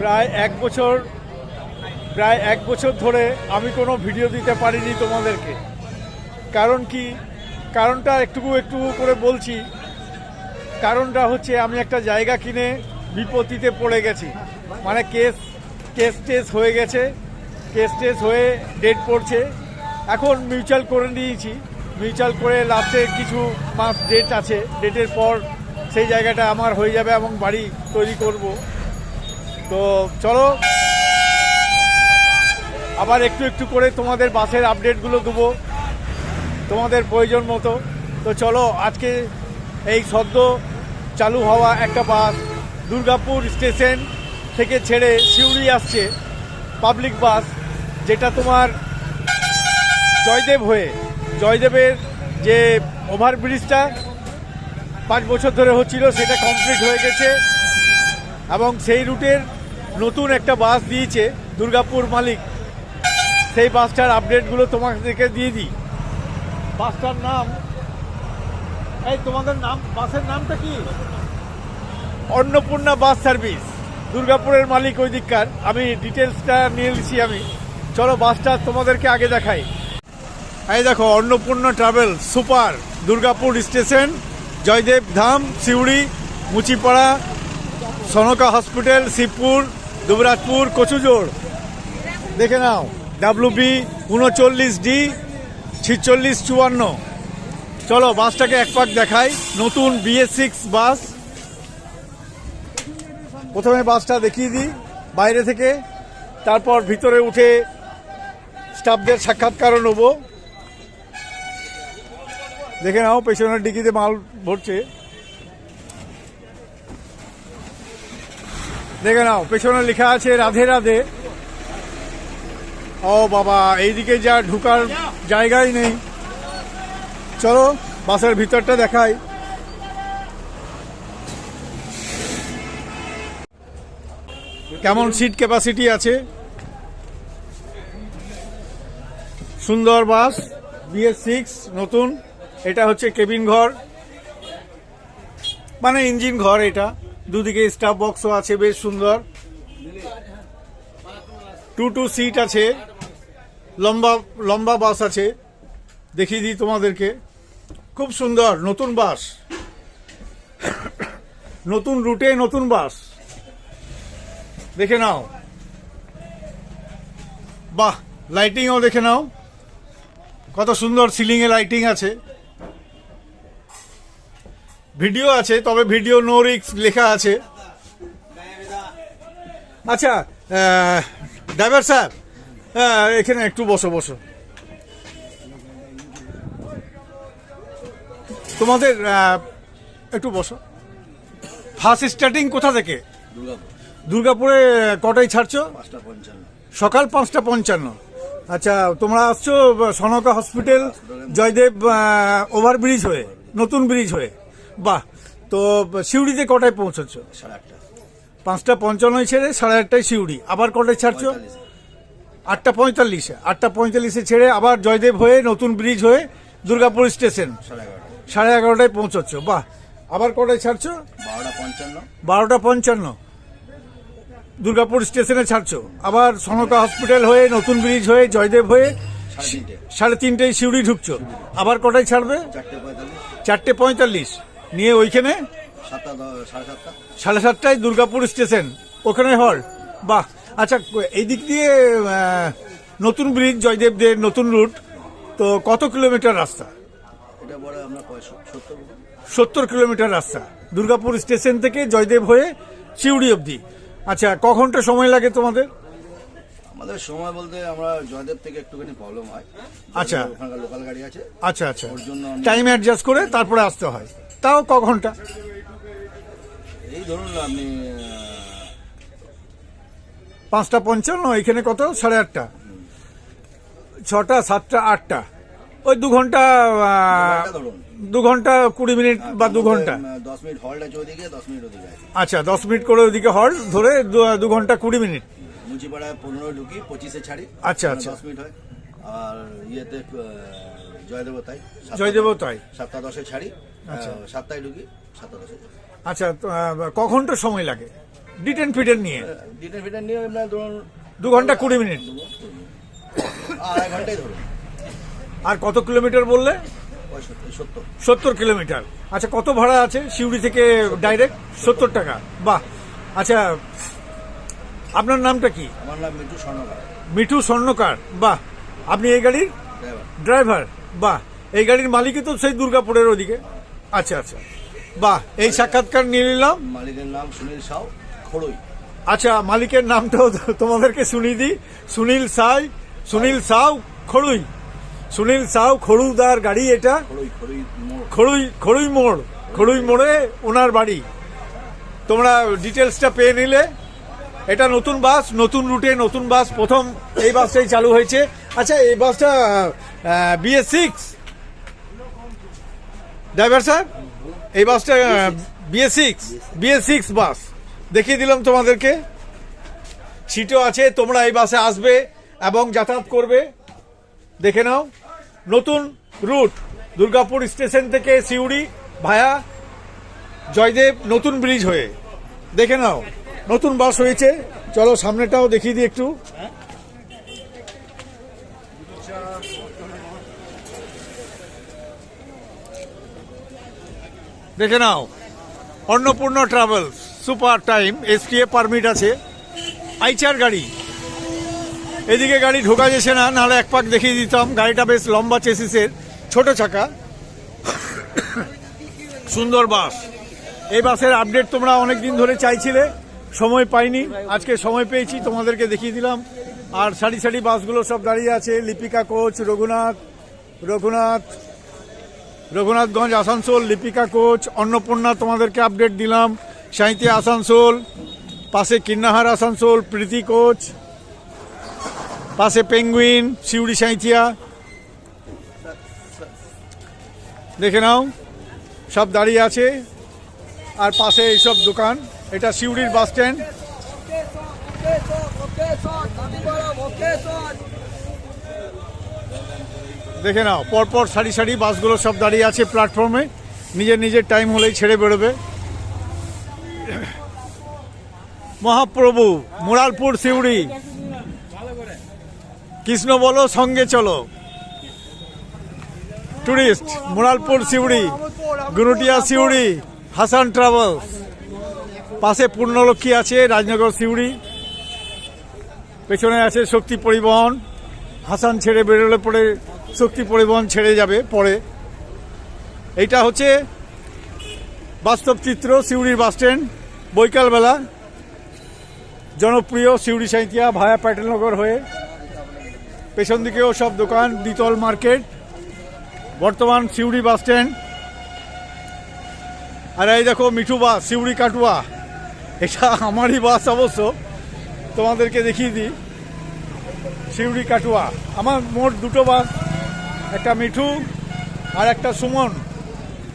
প্রায় এক বছর, প্রায় এক বছর ধরে আমি কোনো ভিডিও দিতে পারিনি তোমাদেরকে। কারণ কি? কারণটা একটু একটু করে বলছি। কারণটা হচ্ছে আমি একটা জায়গা কিনে বিপত্তিতে পড়ে গেছি। মানে কেস কেস টেস হয়ে গেছে, কেস টেস হয়ে ডেট পড়ছে। এখন মিউচুয়াল করে নিয়েছি। মিউচুয়াল করে লাস্টে কিছু মাস ডেট আছে। ডেটের পর সেই জায়গাটা আমার হয়ে যাবে এবং বাড়ি তৈরি করব। তো চলো। আবার একটু একটু করে তোমাদের বাসের আপডেটগুলো দেবো। তোমাদের প্রয়োজন মতো। তো চলো, আজকে এই সদ্য চালু হওয়া একটা বাস দুর্গাপুর স্টেশন থেকে ছেড়ে সিউড়ি আসছে পাবলিক বাস, যেটা তোমার জয়দেব হয়ে, জয়দেবের যে ওভারব্রিজটা পাঁচ বছর ধরে হচ্ছিল, সেটা কমপ্লিট হয়ে গেছে এবং সেই রুটের নতুন একটা বাস দিয়েছে দুর্গাপুর মালিক। সেই বাসটার আপডেটগুলো তোমাদেরকে দিয়ে দিই। বাসটার নাম, এই তোমাদের নাম, বাসের নামটা কি? Annapurna bus service. দুর্গাপুরের মালিক ওই দিককার। আমি ডিটেলসটা নিয়ে নিছি আমি। চলো বাসটা তোমাদেরকে আগে দেখাই। এই দেখো, Annapurna travel super, Durgapur station, Joydev Dham, Suri, Muchipara, Sanka hospital, Shibpur Dubrajpur Kachujor. দেখে নাও ডাব্লিউ বি উনচল্লিশ ডি ছিচল্লিশ চুয়ান্ন। চলো, বাসটাকে এক পাক দেখাই। নতুন বিএস সিক্স বাস। প্রথমে বাসটা দেখিয়ে দিই, বাইরে থেকে। তারপর ভিতরে উঠে স্টাফদের সাক্ষাৎকারও নেব। দেখে নাও, পেছনের ডিকিতে মাল ভরছে। দেখে নাও, পেছনে লেখা আছে রাধে রাধে। ও বাবা, এইদিকে যা ঢুকার জায়গাই নেই। চলো, বাসের ভিতরটা দেখাই। কেমন সিট ক্যাপাসিটি আছে? সুন্দর বাস বিএস সিক্স নতুন। এটা হচ্ছে কেবিন ঘর। মানে ইঞ্জিন ঘর এটা। দুদিকে স্টাফ বক্সও আছে, বেশ সুন্দর। টু টু সিট আছে, লম্বা লম্বা বাস আছে। দেখিয়ে দিই তোমাদেরকে। খুব সুন্দর, নতুন বাস নতুন রুটে নতুন বাস দেখে নাও। বাহ লাইটিংও দেখে নাও। কত সুন্দর সিলিংয়ে লাইটিং আছে। ভিডিও আছে তবে ভিডিও নো রিক্স লেখা আছে। আচ্ছা ড্রাইভার স্যার হ্যাঁ, এখানে একটু বসো বসো। তোমাদের একটু বসো। ফার্স্ট স্টার্টিং কোথা থেকে? দুর্গাপুরে। কটায় ছাড়ছো? সকাল পাঁচটা পঞ্চান্ন। আচ্ছা তোমরা আসছো সনকা হসপিটাল জয়দেব ওভারব্রিজ হয়ে নতুন ব্রিজ হয়ে। বাহ তো সিউড়িতে কটায় পৌঁছচ্ছ? সাড়ে আটটা পাঁচটা পঞ্চান্নয় ছেড়ে সাড়ে আটটায় সিউড়ি। আবার কটায় ছাড়ছো। আটটা পঁয়তাল্লিশে। আটটা পঁয়তাল্লিশে ছেড়ে আবার জয়দেব হয়ে নতুন ব্রিজ হয়ে দুর্গাপুর স্টেশন। সাড়ে এগারোটায়। পৌঁছচ্ছ। বাহ আবার কটায় ছাড়ছো? বারোটা পঞ্চান্ন। বারোটা পঞ্চান্ন। দুর্গাপুর স্টেশনে ছাড়ছো। আবার সনকা হসপিটাল হয়ে নতুন ব্রিজ হয়ে জয়দেব হয়ে সাড়ে তিনটে। সাড়ে তিনটেয় সিউড়ি ঢুকছো। আবার কটায় ছাড়বে? চারটে পঁয়তাল্লিশ। নিয়ে ওইখানে? সাড়ে সাতটায় দুর্গাপুর স্টেশন ওখানে হল। বাহ আচ্ছা এই দিক দিয়ে নতুন ব্রিজ জয়দেব জয়দেবদের নতুন রুট তো কত কিলোমিটার রাস্তা? সত্তর কিলোমিটার? রাস্তা। দুর্গাপুর স্টেশন থেকে জয়দেব হয়ে সিউড়ি অবধি। আচ্ছা ক ঘণ্টা সময় লাগে তোমাদের? আমাদের সময় বলতে আমরা জয়দেব থেকে একটুখানি প্রবলেম হয়। আচ্ছা। লোকাল গাড়ি আছে। আচ্ছা আচ্ছা। টাইম অ্যাডজাস্ট করে তারপরে আসতে হয়। তাও ক ঘণ্টা? এই ধরুন আপনি পাঁচটা পঞ্চান্ন এখানে কত? সাড়ে আটটা। ছটা সাতটা আটটা। ওই দু ঘণ্টা। দু ঘণ্টা কুড়ি মিনিট বা দু ঘণ্টা। দশ মিনিট হল্ট আছে ওদিকে দশ মিনিট ওদিকে আচ্ছা দশ মিনিট করে ওইদিকে হল ধরে দু- ঘণ্টা কুড়ি মিনিট। মুচিপাড়ায় পনেরো ঢুকি পঁচিশে ছাড়ি। আচ্ছা, আচ্ছা। দশ মিনিট হয়। আর ইয়েতে জয়দেব তাই সাতটা- তাই সাতটা দশে ছাড়ি। সাতটায় ঢুকি সাতটা। আচ্ছা ক ঘণ্টা সময় লাগে? ডিটেন ফিটেন নিয়ে? ডিটেন ফিটেন নিয়ে আপনার ধরুন দু ঘণ্টা কুড়ি মিনিট। আড়াই ঘন্টাই ধরুন। আর কত কিলোমিটার বললে? সত্তর। কিলোমিটার। আচ্ছা কত ভাড়া আছে সিউড়ি থেকে ডাইরেক্ট সত্তর টাকা। বাহ। আচ্ছা আপনার নামটা কি? আমার নাম মিঠু স্বর্ণকার। মিঠু স্বর্ণকার। বাহ। আপনি এই গাড়ির? ড্রাইভার। বাহ। এই গাড়ির মালিকই তো সেই দুর্গাপুরের ওদিকে। আচ্ছা আচ্ছা। বাহ এই সাক্ষাৎকার নিয়ে নিলাম। মালিকের নাম সুনীল সাউ খড়ই। আচ্ছা মালিকের নামটাও তোমাদেরকে শুনিয়ে দিই। সুনীল সাই সুনীল সাউ খড়ুই। সুনীল সাউ খড়ুদার গাড়ি এটা। খড়ই খড়ই মোড়। খড়ুই মোড়ে। ওনার বাড়ি। তোমরা ডিটেলসটা পেয়ে নিলে। এটা নতুন বাস নতুন রুটে নতুন বাস। প্রথম এই বাসটাই চালু হয়েছে। আচ্ছা এই বাসটা বিএস সিক্স ড্রাইভার স্যার এই বাসটা BS six BS six bus. দেখিয়ে দিলাম তোমাদেরকে। সিটও আছে তোমরা এই বাসে আসবে এবং যাতায়াত করবে। দেখে নাও। নতুন রুট দুর্গাপুর স্টেশন থেকে সিউড়ি ভায়া জয়দেব নতুন ব্রিজ হয়ে। দেখে নাও নতুন বাস হয়েছে। চলো সামনেটাও দেখিয়ে দিই একটু। দেখে নাও। Annapurna travels, super time STA permit আছে। আইচার গাড়ি। এদিকে গাড়ি ঢোকা যেছে না, নাহলে এক পাক দেখিয়ে দিতাম। গাড়িটা বেশ লম্বা চেসিসের, ছোট চাকা। সুন্দর বাস। এই বাসের আপডেট তোমরা অনেক দিন ধরে চাইছিলে, সময় পাইনি। আজকে সময় পেয়েছি, তোমাদেরকে দেখিয়ে দিলাম। আর সারি সারি বাসগুলো সব দাঁড়িয়ে আছে। লিপিকা কোচ, রঘুনাথ রঘুনাথ রঘুনাথগঞ্জ আসানসোল, লিপিকা কোচ, অন্নপূর্ণা তোমাদেরকে আপডেট দিলাম। সাঁইতি আসানসোল, পাশে কিন্নাহার আসানসোল, প্রীতি কোচ, পাশে পেঙ্গুইন শিউড়ি সাঁইথিয়া। দেখে নাও, সব দাঁড়িয়ে আছে। আর পাশে এইসব দোকান, এটা শিউড়ির বাস স্ট্যান্ড। দেখে নাও, পরপর সারি সারি বাসগুলো সব দাঁড়িয়ে আছে প্ল্যাটফর্মে। নিজের নিজের টাইম হলেই ছেড়ে বেরোবে। মহাপ্রভু, মুরালপুর সিউড়ি। কৃষ্ণ বলো, সঙ্গে চলো। টুরিস্ট মুরালপুর সিউড়ি, গুরুটিয়া সিউড়ি, হাসান ট্রাভেলস পাশে পূর্ণলক্ষ্মী আছে, রাজনগর সিউড়ি। পেছনে আছে শক্তি পরিবহন। হাসান ছেড়ে বেরোলে পরে শক্তি পরিবহন ছেড়ে যাবে পরে। এইটা হচ্ছে বাস্তব চিত্র, সিউড়ির বাস স্ট্যান্ড, বৈকালবেলা। জনপ্রিয় সিউড়ি সাঁইতিয়া ভায়া প্যাটেলনগর হয়ে। পেছন দিকেও সব দোকান, দ্বিতল মার্কেট। বর্তমান সিউড়ি বাস স্ট্যান্ড। আর এই দেখো মিঠু বাস, সিউড়ি কাটুয়া। এটা আমারই বাস অবশ্য, তোমাদেরকে দেখিয়ে দিই। সিউড়ি কাটুয়া, আমার মোট দুটো বাস। একটা মিঠু আর একটা সুমন।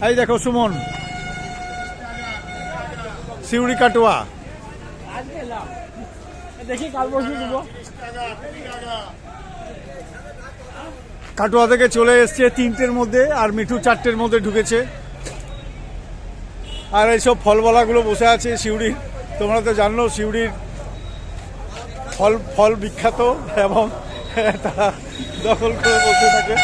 এই দেখো সুমন। সিউড়ি কাটোয়া। দেখি কাল কাটোয়া থেকে চলে এসছে তিনটের মধ্যে আর মিঠু চারটের মধ্যে ঢুকেছে। আর এইসব ফলবালাগুলো বসে আছে সিউড়ির। তোমরা তো জানো সিউড়ির ফল ফল বিখ্যাত এবং তারা দখল করে বসে থাকে।